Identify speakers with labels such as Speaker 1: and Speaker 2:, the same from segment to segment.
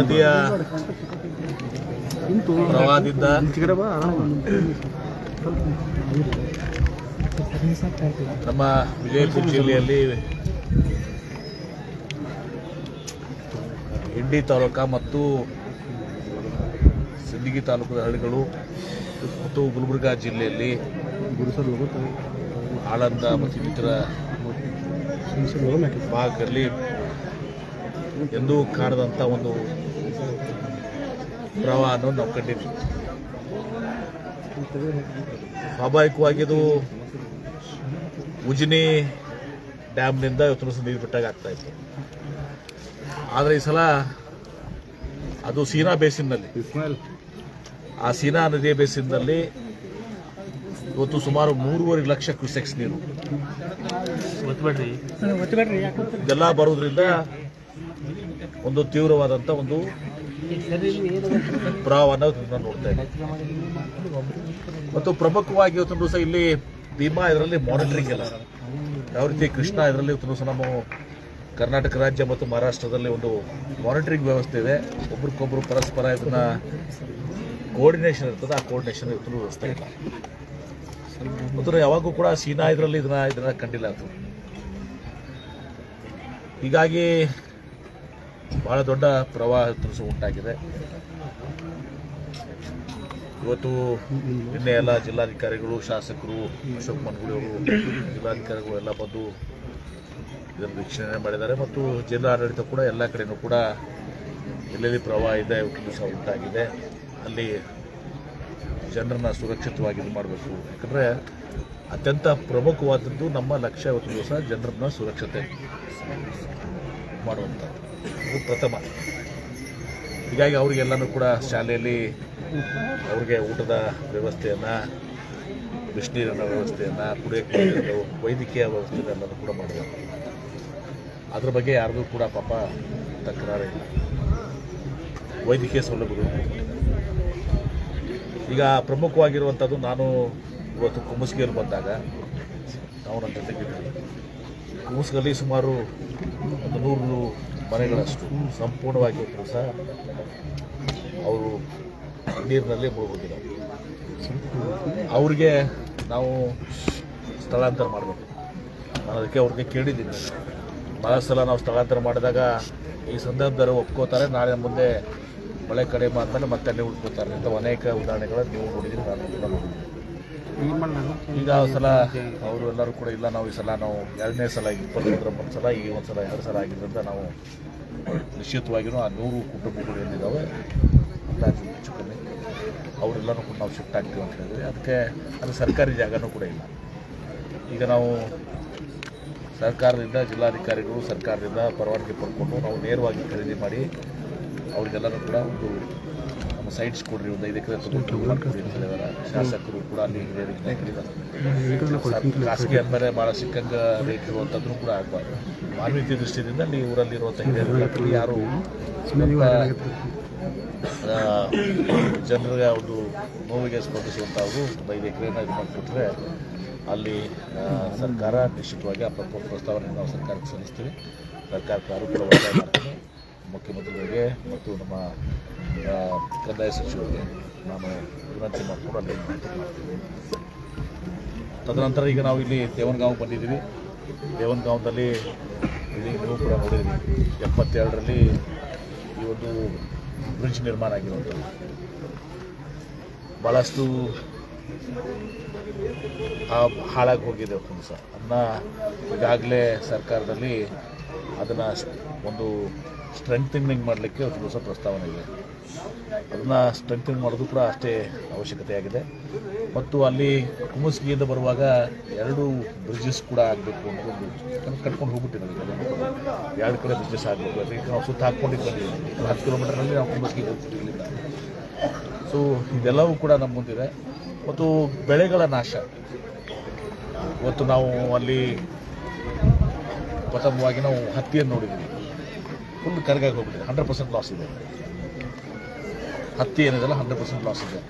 Speaker 1: ನದಿಯ ಪ್ರವಾದಿದ್ದ ನಮ್ಮ ವಿಜಯಪುರ ಜಿಲ್ಲೆಯಲ್ಲಿ ಹಿಂಡಿ ತಾಲೂಕ ಮತ್ತು ಸಿಂದಗಿ ತಾಲೂಕದ ಹಳ್ಳಿಗಳು ಮತ್ತು ಗುಲ್ಬರ್ಗಾ ಜಿಲ್ಲೆಯಲ್ಲಿ ಆಳಂದ ಮತ್ತು ಇನ್ನಿತರ ಭಾಗದಲ್ಲಿ ಎಂದೂ ಕಾಣದಂಥ ಒಂದು ಪ್ರವಾಹವನ್ನು ನಾವು ಕಂಡಿದ್ವಿ ಸ್ವಾಭಾವಿಕವಾಗಿ ಇದು ಉಜಿನಿ ಡ್ಯಾಮ್ನಿಂದ ಇವತ್ತು ನೀರು ಬಿಟ್ಟಾಗ ಆಗ್ತಾ ಇತ್ತು. ಆದರೆ ಈ ಸಲ ಅದು ಸೀನಾ ಬೇಸಿನಲ್ಲಿ ಆ ಸೀನಾ ನದಿಯ ಬೇಸಿನಲ್ಲಿ ಇವತ್ತು ಸುಮಾರು ಮೂರುವರೆ ಲಕ್ಷ ಕ್ಯೂಸೆಕ್ಸ್ ನೀರು. ಇದೆಲ್ಲ ಬರೋದ್ರಿಂದ ಒಂದು ತೀವ್ರವಾದಂಥ ಒಂದು ಪ್ರವಾಹವನ್ನು ನಾವು ನೋಡ್ತಾ ಇದ್ದೀವಿ ಮತ್ತು ಪ್ರಮುಖವಾಗಿ ಇವತ್ತೊಂದು ದಿವಸ ಇಲ್ಲಿ ಭೀಮಾ ಇದರಲ್ಲಿ ಮಾನಿಟರಿಂಗ್ ಇಲ್ಲ ಯಾವ ರೀತಿ ಕೃಷ್ಣ ಇದರಲ್ಲಿ ಇವತ್ತು ದಿವಸ ನಮ್ಮ ಕರ್ನಾಟಕ ರಾಜ್ಯ ಮತ್ತು ಮಹಾರಾಷ್ಟ್ರದಲ್ಲಿ ಒಂದು ಮಾನಿಟರಿಂಗ್ ವ್ಯವಸ್ಥೆ ಇದೆ. ಒಬ್ರಿಗೊಬ್ರು ಪರಸ್ಪರ ಇದನ್ನ ಕೋರ್ಡಿನೇಷನ್ ಇರ್ತದೆ. ಆ ಕೋರ್ಡಿನೇಷನ್ ಇವತ್ತು ವ್ಯವಸ್ಥೆ ಇಲ್ಲ. ಮತ್ತು ಯಾವಾಗೂ ಕೂಡ ಸೀನಾ ಇದರಲ್ಲಿ ಇದನ್ನ ಇದನ್ನ ಕಂಡಿಲ್ಲ ಅದು. ಹೀಗಾಗಿ ಬಹಳ ದೊಡ್ಡ ಪ್ರವಾಹ ತುಸು ಉಂಟಾಗಿದೆ. ಇವತ್ತು ನಿನ್ನೆ ಎಲ್ಲ ಜಿಲ್ಲಾಧಿಕಾರಿಗಳು, ಶಾಸಕರು, ಅಶೋಕ್ ಮನ್ಗುಳಿ ಅವರು, ಜಿಲ್ಲಾಧಿಕಾರಿಗಳು ಎಲ್ಲ ಬಂದು ಇದನ್ನು ವೀಕ್ಷಣೆ ಮಾಡಿದ್ದಾರೆ. ಮತ್ತು ಜಿಲ್ಲಾಡಳಿತ ಕೂಡ ಎಲ್ಲ ಕಡೆಯೂ ಕೂಡ ಎಲ್ಲೆಲ್ಲಿ ಪ್ರವಾಹ ಇದೆ ದಿವಸ ಉಂಟಾಗಿದೆ. ಅಲ್ಲಿ ಜನರನ್ನ ಸುರಕ್ಷಿತವಾಗಿ ಇದು ಮಾಡಬೇಕು. ಯಾಕಂದರೆ ಅತ್ಯಂತ ಪ್ರಮುಖವಾದದ್ದು ನಮ್ಮ ಲಕ್ಷ್ಯ ಇವತ್ತು ದಿವಸ ಜನರನ್ನ ಸುರಕ್ಷತೆ ಮಾಡುವಂಥದ್ದು. ಇದು ಪ್ರಥಮ. ಹೀಗಾಗಿ ಅವರಿಗೆಲ್ಲನೂ ಕೂಡ ಶಾಲೆಯಲ್ಲಿ ಅವ್ರಿಗೆ ಊಟದ ವ್ಯವಸ್ಥೆಯನ್ನು, ಬಿಸಿನೀರಿನ ವ್ಯವಸ್ಥೆಯನ್ನು, ಕುಡಿಯೋಕ್ಕೆ ವೈದ್ಯಕೀಯ ವ್ಯವಸ್ಥೆಗಳೆಲ್ಲನೂ ಕೂಡ ಮಾಡಬೇಕು. ಅದ್ರ ಬಗ್ಗೆ ಯಾರಿಗೂ ಕೂಡ ಪಾಪ ತಕರಾರಿಲ್ಲ ವೈದ್ಯಕೀಯ ಸೌಲಭ್ಯಗಳು. ಈಗ ಪ್ರಮುಖವಾಗಿರುವಂಥದ್ದು ನಾನು ಇವತ್ತು ಕುಮ್ಮಸ್ಗಿಯಲ್ಲಿ ಬಂದಾಗ, ನಾವು ನನ್ನ ಜೊತೆಗಿದ್ದೀವಿ ಕುಮ್ಮಸ್ಗಲ್ಲಿ ಸುಮಾರು ಒಂದು ನೂರು ಮನೆಗಳಷ್ಟು ಸಂಪೂರ್ಣವಾಗಿ ಸಹ ಅವರು ನೀರಿನಲ್ಲೇ ಮುಳುಗೋಗಿದ್ದಾರೆ ಅವ್ರಿಗೆ ನಾವು ಸ್ಥಳಾಂತರ ಮಾಡಬೇಕು. ನಾನು ಅದಕ್ಕೆ ಅವ್ರಿಗೆ ಕೇಳಿದ್ದೀನಿ. ಭಾಳ ಸಲ ನಾವು ಸ್ಥಳಾಂತರ ಮಾಡಿದಾಗ ಈ ಸಂದರ್ಭದಲ್ಲಿ ಒಪ್ಕೋತಾರೆ. ನಾಳೆ ಮುಂದೆ ಮಳೆ ಕಡಿಮೆ ಆದಮೇಲೆ ಮತ್ತೆ ಅಲ್ಲಿ ಉಳ್ಕೋತಾರೆ ಅಂತ ಅನೇಕ ಉದಾಹರಣೆಗಳನ್ನು ನೀವು ನೋಡಿದ್ದೀರಿ. ನಾನು ನೋಡಿದ್ದೀನಿ. ಈಗ ಸಲ ಅವರು ಎಲ್ಲರೂ ಕೂಡ ಇಲ್ಲ, ನಾವು ಈ ಸಲ ನಾವು ಎರಡನೇ ಸಲ ಇಪ್ಪತ್ತೊಂದರ ಒಂದು ಸಲ ಈ ಒಂದು ಸಲ ಎರಡು ಸಲ ಆಗಿದ್ದರಿಂದ ನಾವು ನಿಶ್ಚಿತವಾಗಿಯೂ ಆ ನೂರು ಕುಟುಂಬಗಳು ಏನಿದ್ದಾವೆ ಹೆಚ್ಚು ಕಮ್ಮಿ ಅವರೆಲ್ಲರೂ ಕೂಡ ನಾವು ಶಿಫ್ಟ್ ಆಗ್ತೀವಿ ಅಂತ ಹೇಳಿದ್ರೆ ಅದಕ್ಕೆ ಅದು ಸರ್ಕಾರಿ ಜಾಗನೂ ಕೂಡ ಇಲ್ಲ. ಈಗ ನಾವು ಸರ್ಕಾರದಿಂದ ಜಿಲ್ಲಾಧಿಕಾರಿಗಳು ಸರ್ಕಾರದಿಂದ ಪರವಾನಗಿ ಪಡ್ಕೊಂಡು ನಾವು ನೇರವಾಗಿ ಖರೀದಿ ಮಾಡಿ ಅವ್ರಿಗೆಲ್ಲನೂ ಕೂಡ ಒಂದು ಸೈಟ್ಸ್ ಕೊಡ್ರಿ ಒಂದು ಐದು ಎಕರೆ ತಗೊಂಡು ಮಾಡ್ಕೊಡಿ ಅಂತ ಶಾಸಕರು ಕೂಡ ಅಲ್ಲಿ ಹಿರಿಯರಿಗೆ ಖಾಸಗಿ ಅಂದಮೇಲೆ ಭಾಳ ಸಿಕ್ಕಂಗೆ ರೇಟ್ ಇರುವಂಥದ್ದು ಕೂಡ ಆಗಬಾರ್ದು. ಮಾನವೀಯತೆ ದೃಷ್ಟಿಯಿಂದ ಅಲ್ಲಿ ಊರಲ್ಲಿರುವಂಥ ಹಿರಿಯರು ಯಾರು ಜನರಿಗೆ ಒಂದು ನೋವಿಗೆ ಸ್ಪಂದಿಸುವಂಥವ್ರು ಒಂದು ಐದು ಎಕರೆನ ಇದು ಮಾಡಿಕೊಟ್ರೆ ಅಲ್ಲಿ ಸರ್ಕಾರ ನಿಶ್ಚಿತವಾಗಿ ಆ ನಾವು ಸರ್ಕಾರಕ್ಕೆ ಸಲ್ಲಿಸ್ತೀವಿ. ಸರ್ಕಾರಕ್ಕೆ ಮಾಡ್ತೀನಿ ಮುಖ್ಯಮಂತ್ರಿಗಳಿಗೆ ಮತ್ತು ನಮ್ಮ ಕಂದಾಯ ಸಚಿವರಿಗೆ ನಾನು ವಿನಂತಿ ಮಾಡಿಕೊಂಡು ಅಲ್ಲಿ ತದನಂತರ ಈಗ ನಾವು ಇಲ್ಲಿ ದೇವನಗಾಂವ್ ಬಂದಿದ್ದೀವಿ. ದೇವನಗಾಂವದಲ್ಲಿ ಇಲ್ಲಿ ನೀವು ಕೂಡ ನೋಡಿದ್ವಿ ಎಪ್ಪತ್ತೆರಡರಲ್ಲಿ ಈ ಒಂದು ಬ್ರಿಡ್ಜ್ ನಿರ್ಮಾಣ ಆಗಿರುವಂಥದ್ದು. ಭಾಳಷ್ಟು ಹಾಳಾಗಿ ಹೋಗಿದೆ ಸರ್ ಅದನ್ನ ಈಗಾಗಲೇ ಸರ್ಕಾರದಲ್ಲಿ ಅದನ್ನು ಒಂದು ಸ್ಟ್ರೆಂಥನಿಂಗ್ ಮಾಡಲಿಕ್ಕೆ ಒಂದು ಹೊಸ ಪ್ರಸ್ತಾವನೆ ಇದೆ. ಅದನ್ನು ಸ್ಟ್ರೆಂಥನಿಂಗ್ ಮಾಡೋದು ಕೂಡ ಅಷ್ಟೇ ಅವಶ್ಯಕತೆ ಆಗಿದೆ. ಮತ್ತು ಅಲ್ಲಿ ಕುಮಸ್ಗಿಯಿಂದ ಬರುವಾಗ ಎರಡು ಬ್ರಿಡ್ಜಸ್ ಕೂಡ ಆಗಬೇಕು ಅನ್ನೋದು ಕಟ್ಕೊಂಡು ಹೋಗ್ಬಿಟ್ಟಿದ್ದೀವಿ ಎರಡು ಕಡೆ ಬ್ರಿಡ್ಜಸ್ ಆಗಬೇಕು. ಅದಕ್ಕೆ ನಾವು ಸುತ್ತ ಹಾಕ್ಕೊಂಡಿದ್ದು ಬಂದಿದ್ದೀವಿ ಹತ್ತು ಕಿಲೋಮೀಟರ್ನಲ್ಲಿ ನಾವು ಕುಮಸ್ಗಿ ಹೋಗ್ಬಿಟ್ಟಿದ್ದೀವಿ. ಸೊ ಇದೆಲ್ಲವೂ ಕೂಡ ನಮ್ಮ ಮುಂದಿದೆ. ಮತ್ತು ಬೆಳೆಗಳ ನಾಶ. ಇವತ್ತು ನಾವು ಅಲ್ಲಿ ಪ್ರಥಮವಾಗಿ ನಾವು ಹತ್ತಿಯನ್ನು ನೋಡಿದ್ದೀವಿ. ಫುಲ್ ಕರ್ಗಾಗಿ ಹೋಗ್ಬಿಟ್ಟಿದೆ. ಹಂಡ್ರೆಡ್ ಪರ್ಸೆಂಟ್ ಲಾಸ್ ಇದೆ. ಹತ್ತಿ ಏನಿದೆಲ್ಲ ಹಂಡ್ರೆಡ್ ಪರ್ಸೆಂಟ್ ಲಾಸ್ ಇದೆ.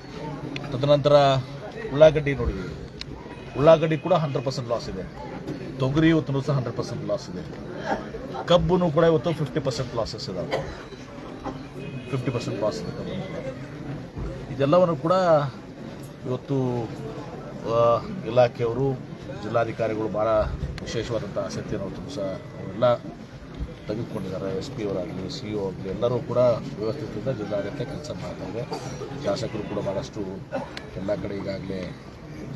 Speaker 1: ತದನಂತರ ಉಳ್ಳಾಗಡ್ಡಿ ನೋಡಿದ್ದೀವಿ. ಉಳ್ಳಾಗಡ್ಡಿ ಕೂಡ ಹಂಡ್ರೆಡ್ ಪರ್ಸೆಂಟ್ ಲಾಸ್ ಇದೆ. ತೊಗರಿ ಇವತ್ತು ಸಹ ಹಂಡ್ರೆಡ್ ಪರ್ಸೆಂಟ್ ಲಾಸ್ ಇದೆ. ಕಬ್ಬು ಕೂಡ ಇವತ್ತು ಫಿಫ್ಟಿ ಪರ್ಸೆಂಟ್ ಲಾಸಸ್ ಇದಾವೆ. ಫಿಫ್ಟಿ ಪರ್ಸೆಂಟ್ ಲಾಸ್ ಇದೆ ಇದೆಲ್ಲವನ್ನು ಕೂಡ ಇವತ್ತು ಇಲಾಖೆಯವರು, ಜಿಲ್ಲಾಧಿಕಾರಿಗಳು ಭಾಳ ವಿಶೇಷವಾದಂಥ ಆಸಕ್ತಿಯನ್ನು ಸಹ ಅವರೆಲ್ಲ ತೆಗೆದುಕೊಂಡಿದ್ದಾರೆ. ಎಸ್ ಪಿ ಅವರಾಗಲಿ ಸಿ ಒ ಆಗಲಿ ಎಲ್ಲರೂ ಕೂಡ ವ್ಯವಸ್ಥಿತದಿಂದ ಜಿಲ್ಲಾಡಳಿತ ಕೆಲಸ ಮಾಡ್ತಾ ಇದೆ. ಶಾಸಕರು ಕೂಡ ಭಾಳಷ್ಟು ಎಲ್ಲ ಕಡೆ ಈಗಾಗಲೇ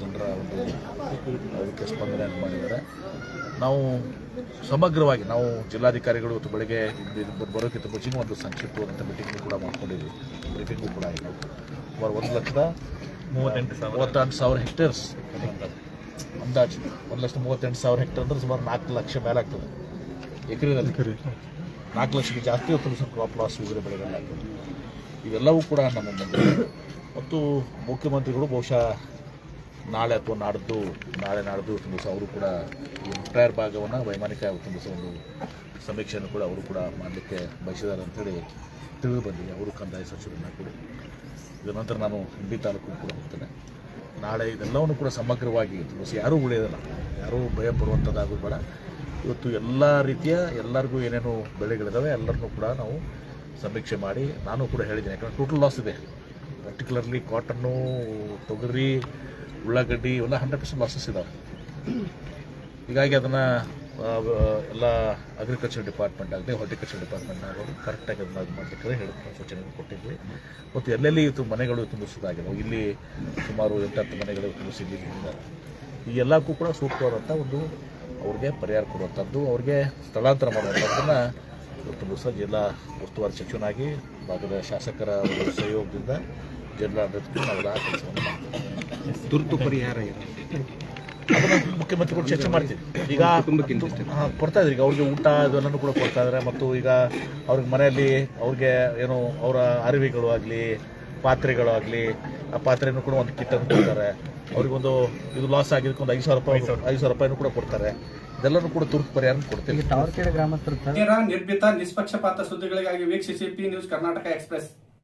Speaker 1: ಜನರ ಒಂದು ಅದಕ್ಕೆ ಸ್ಪಂದನೆಯನ್ನು ಮಾಡಿದ್ದಾರೆ. ನಾವು ಸಮಗ್ರವಾಗಿ ನಾವು ಜಿಲ್ಲಾಧಿಕಾರಿಗಳು ಇವತ್ತು ಬೆಳಗ್ಗೆ ಬರೋಕ್ಕಿಂತ ಮುಂಚೆನೂ ಒಂದು ಸಂಕ್ಷಿಪ್ತವಾದಂಥ ಮೀಟಿಂಗ್ ಕೂಡ ಮಾಡ್ಕೊಂಡಿದ್ವಿ. ಬ್ರೀಫಿಂಗು ಕೂಡ ಆಯಿತು. ಸುಮಾರು ಒಂದು ಲಕ್ಷದ
Speaker 2: ಮೂವತ್ತೆಂಟು ಸಾವಿರ.
Speaker 1: ಮೂವತ್ತೆಂಟು ಸಾವಿರ ಹೆಕ್ಟೇರ್ಸ್ ಅಂದಾಜು. ಒಂದು ಲಕ್ಷದ ಮೂವತ್ತೆಂಟು ಸಾವಿರ ಹೆಕ್ಟೇರ್ ಅಂದ್ರೆ ಸುಮಾರು ನಾಲ್ಕು ಲಕ್ಷ ಮೇಲೆ ಆಗ್ತದೆ. ಎಕರೆದಲ್ಲಿ. ನಾಲ್ಕು ಲಕ್ಷಕ್ಕೆ ಜಾಸ್ತಿ ಹೊತ್ತು ಸ್ವಲ್ಪ ಕ್ರಾಪ್ ಲಾಸ್ ಉಗುರೆ ಬೆಳೆಗಳಾಗ್ತದೆ ಇವೆಲ್ಲವೂ ಕೂಡ ನಮ್ಮ ಮುಂದೆ. ಮತ್ತು ಮುಖ್ಯಮಂತ್ರಿಗಳು ಬಹುಶಃ ನಾಳೆ ಅಥವಾ ನಾಡ್ದು ನಾಳೆ ನಾಡ್ದು ತುಂಬ ಅವರು ಕೂಡ ಈ ಎಂಟೈರ್ ಭಾಗವನ್ನು ವೈಮಾನಿಕ ತುಂಬ ದಿವಸ ಒಂದು ಸಮೀಕ್ಷೆಯನ್ನು ಕೂಡ ಅವರು ಕೂಡ ಮಾಡಲಿಕ್ಕೆ ಬಯಸಿದ್ದಾರೆ ಅಂತೇಳಿ ತಿಳಿದು ಬಂದಿದೆ. ಅವರು ಕಂದಾಯ ಸಚಿವರನ್ನ ಕೂಡ. ಇದರ ನಂತರ ನಾನು ಹಿಂಡಿ ತಾಲೂಕು ಕೂಡ ಹೋಗ್ತೇನೆ. ನಾಳೆ ಇದೆಲ್ಲವನ್ನು ಕೂಡ ಸಮಗ್ರವಾಗಿ ತಿಳಿಸಿ. ಯಾರೂ ಉಳಿಯೋದಿಲ್ಲ. ಯಾರೂ ಭಯ ಬರುವಂಥದ್ದಾಗೂ ಬೇಡ. ಇವತ್ತು ಎಲ್ಲ ರೀತಿಯ ಎಲ್ಲರಿಗೂ ಏನೇನು ಬೆಳೆಗಳಿದ್ದಾವೆ ಎಲ್ಲರನ್ನೂ ಕೂಡ ನಾವು ಸಮೀಕ್ಷೆ ಮಾಡಿ ನಾನು ಕೂಡ ಹೇಳಿದ್ದೀನಿ. ಯಾಕಂದರೆ ಟೋಟಲ್ ಲಾಸ್ ಇದೆ. ಪರ್ಟಿಕ್ಯುಲರ್ಲಿ ಕಾಟನ್ನು ತೊಗರಿ, ಉಳ್ಳಾಗಡ್ಡಿ ಇವೆಲ್ಲ ಹಂಡ್ರೆಡ್ ಪರ್ಸೆಂಟ್ ಲಾಸಸ್ ಇದ್ದಾವೆ ಹೀಗಾಗಿ ಅದನ್ನು ಎಲ್ಲ ಅಗ್ರಿಕಲ್ಚರ್ ಡಿಪಾರ್ಟ್ಮೆಂಟ್ ಆಗಲಿ ಹಾರ್ಟಿಕಲ್ಚರ್ ಡಿಪಾರ್ಟ್ಮೆಂಟ್ ಆಗೋದು ಕರೆಕ್ಟಾಗಿ ಅದನ್ನ ಇದು ಮಾಡಲಿಕ್ಕೆ ಹೇಳಿ ಸೂಚನೆ ಕೊಟ್ಟಿದ್ವಿ. ಮತ್ತು ಎಲ್ಲೆಲ್ಲಿ ಇವತ್ತು ಮನೆಗಳು ತುಂಬಿಸೋದಾಗಿವೆ ಇಲ್ಲಿ ಸುಮಾರು ಎಂಟತ್ತು ಮನೆಗಳು ತುಂಬಿಸಿ ಈ ಎಲ್ಲಕ್ಕೂ ಕೂಡ ಸೂಕ್ತವಾದಂಥ ಒಂದು ಅವ್ರಿಗೆ ಪರಿಹಾರ ಕೊಡುವಂಥದ್ದು ಅವ್ರಿಗೆ ಸ್ಥಳಾಂತರ ಮಾಡುವಂಥದ್ದನ್ನು ದಿವಸ ಜಿಲ್ಲಾ ಉಸ್ತುವಾರಿ ಸಚಿವನಾಗಿ ಭಾಗದ ಶಾಸಕರ ಸಹಯೋಗದಿಂದ ಜಿಲ್ಲಾಡಳಿತಕ್ಕೆ ನಾವೆಲ್ಲ ಕೆಲಸವನ್ನು ಮಾಡ್ತೀವಿ.
Speaker 3: ತುರ್ತು ಪರಿಹಾರ ಇದೆ
Speaker 1: ಅದನ್ನ ಮುಖ್ಯಮಂತ್ರಿಗಳು ಚರ್ಚೆ ಮಾಡ್ತೀವಿ. ಈಗ ಕೊಡ್ತಾ ಇದ್ರು. ಈಗ ಅವ್ರಿಗೆ ಊಟ ಇದೆಲ್ಲನೂ ಕೂಡ ಕೊಡ್ತಾ ಇದ್ದಾರೆ ಮತ್ತು ಈಗ ಅವ್ರಿಗೆ ಮನೆಯಲ್ಲಿ ಅವ್ರಿಗೆ ಏನು ಅವರ ಅರಿವಿಗಳು ಆಗಲಿ ಪಾತ್ರೆಗಳು ಆಗಲಿ ಆ ಪಾತ್ರೆನೂ ಕೂಡ ಒಂದು ಕಿಟ್ಟನ್ನು ಕೊಡ್ತಾರೆ. ಅವ್ರಿಗೊಂದು ಇದು ಲಾಸ್ ಆಗಿದ್ದಕ್ಕೆ ಒಂದು ಐದು ಸಾವಿರ ರೂಪಾಯಿ ಐದು ಸಾವಿರ. ರೂಪಾಯಿನೂ ಕೂಡ ಕೊಡ್ತಾರೆ. ಇದೆಲ್ಲರೂ ಕೂಡ ತುರ್ತು ಪರಿಹಾರ ಕೊಡ್ತೀವಿ.
Speaker 4: ನಿರ್ಮಿತ ನಿರ್ಭೀತ ನಿಷ್ಪಕ್ಷಪಾತ ಸುದ್ದಿಗಳಿಗಾಗಿ ವೀಕ್ಷಿಸಿ ಪಿ ನ್ಯೂಸ್ ಕರ್ನಾಟಕ ಎಕ್ಸ್ಪ್ರೆಸ್